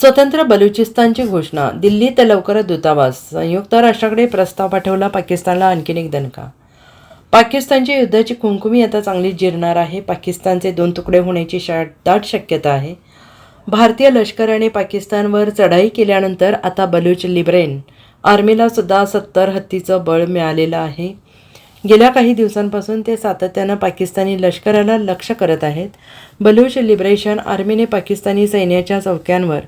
स्वतंत्र बलुचिस्तानची घोषणा. दिल्लीत लवकरच दूतावास. संयुक्त राष्ट्राकडे प्रस्ताव पाठवला पाकिस्तानला आणखीन एक दणका. पाकिस्तानच्या युद्धाची कुमकुमी आता चांगली जिरणार आहे. पाकिस्तानचे दोन तुकडे होण्याची शा दाट शक्यता आहे. भारतीय लष्कराने पाकिस्तानवर चढाई केल्यानंतर आता बलूच लिब्रेन आर्मीला सुद्धा सत्तर हत्तीचं बळ मिळालेलं आहे. गेल्या काही दिवसांपासून ते सातत्यानं पाकिस्तानी लष्कराला लक्ष करत आहेत. बलूच लिबरेशन आर्मीने पाकिस्तानी सैन्याच्या चौक्यांवर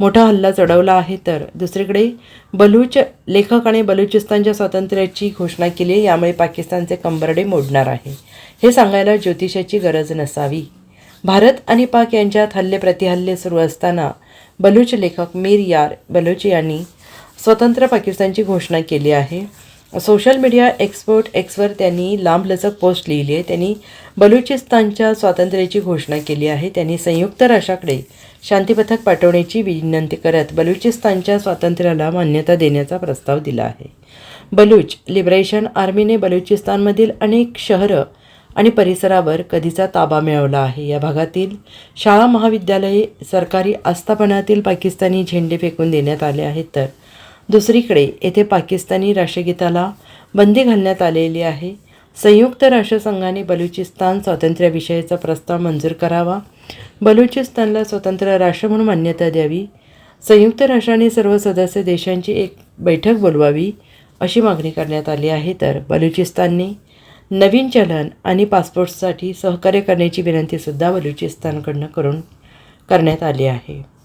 मोठा हल्ला चढवला आहे तर दुसरीकडे बलूच लेखक आणि बलुचिस्तानच्या स्वातंत्र्याची घोषणा केली आहे. यामुळे पाकिस्तानचे कंबरडे मोडणार आहे. हे सांगायला ज्योतिषाची गरज नसावी. भारत आणि पाक यांच्यात हल्ले प्रतिहल्ले सुरू असताना बलूच लेखक मीर यार बलूच यांनी स्वतंत्र पाकिस्तानची घोषणा केली आहे. सोशल मीडिया एक्सपोर्ट एक्सवर त्यांनी लांबलचक पोस्ट लिहिली आहे. त्यांनी बलुचिस्तानच्या स्वातंत्र्याची घोषणा केली आहे. त्यांनी संयुक्त राष्ट्राकडे शांतीपथक पाठवण्याची विनंती करत बलुचिस्तानच्या स्वातंत्र्याला मान्यता देण्याचा प्रस्ताव दिला आहे. बलूच लिबरेशन आर्मीने बलुचिस्तानमधील अनेक शहरं आणि परिसरावर कधीचा ताबा मिळवला आहे. या भागातील शाळा महाविद्यालये सरकारी आस्थापनातील पाकिस्तानी झेंडे फेकून देण्यात आले आहेत. तर दुसरीकडे येथे पाकिस्तानी राष्ट्रगीताला बंदी घालण्यात आलेली आहे. संयुक्त राष्ट्रसंघाने बलुचिस्तान स्वातंत्र्याविषयीचा प्रस्ताव मंजूर करावा. बलुचिस्तानला स्वतंत्र राष्ट्र म्हणून मान्यता द्यावी. संयुक्त राष्ट्राने सर्व सदस्य देशांची एक बैठक बोलवावी अशी मागणी करण्यात आली आहे. तर बलुचिस्तानने नवीन चलन आणि पासपोर्टसाठी सहकार्य करण्याची विनंतीसुद्धा बलुचिस्तानकडनं करून करण्यात आली आहे.